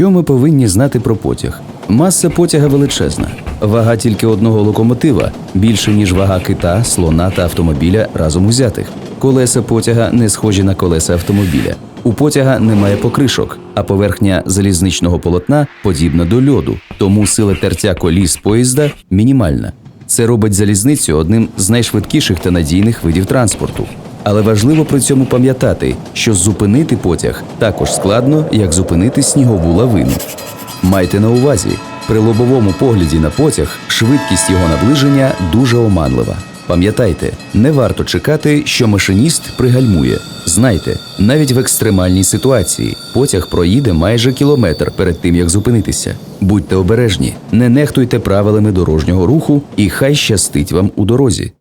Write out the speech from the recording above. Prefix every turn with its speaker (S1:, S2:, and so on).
S1: Що ми повинні знати про потяг? Маса потяга величезна. Вага тільки одного локомотива більше ніж вага кита, слона та автомобіля разом узятих. Колеса потяга не схожі на колеса автомобіля. У потяга немає покришок, а поверхня залізничного полотна подібна до льоду, тому сила тертя коліс поїзда мінімальна. Це робить залізницю одним з найшвидкіших та надійних видів транспорту. Але важливо при цьому пам'ятати, що зупинити потяг також складно, як зупинити снігову лавину. Майте на увазі, при лобовому погляді на потяг швидкість його наближення дуже оманлива. Пам'ятайте, не варто чекати, що машиніст пригальмує. Знайте, навіть в екстремальній ситуації потяг проїде майже кілометр перед тим, як зупинитися. Будьте обережні, не нехтуйте правилами дорожнього руху, і хай щастить вам у дорозі.